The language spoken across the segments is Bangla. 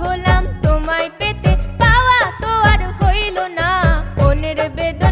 হলাম তোমায় পেতে পাওয়া তো আর হইল না। অনের বেদন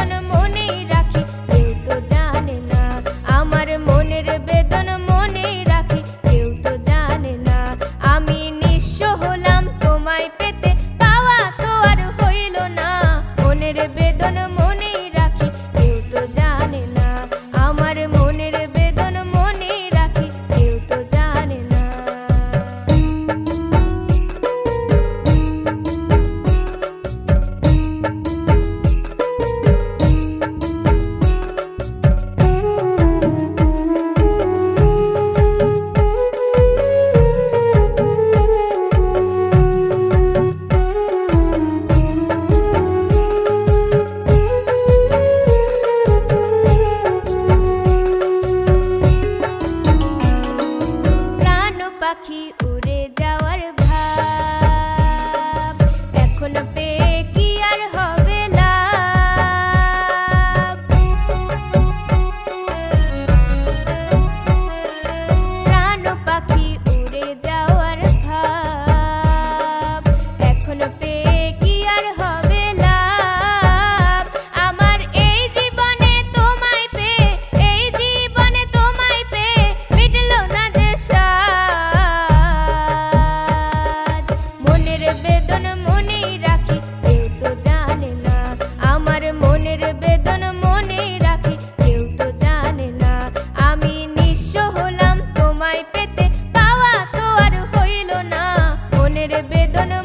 gonna move. মনের বেদনা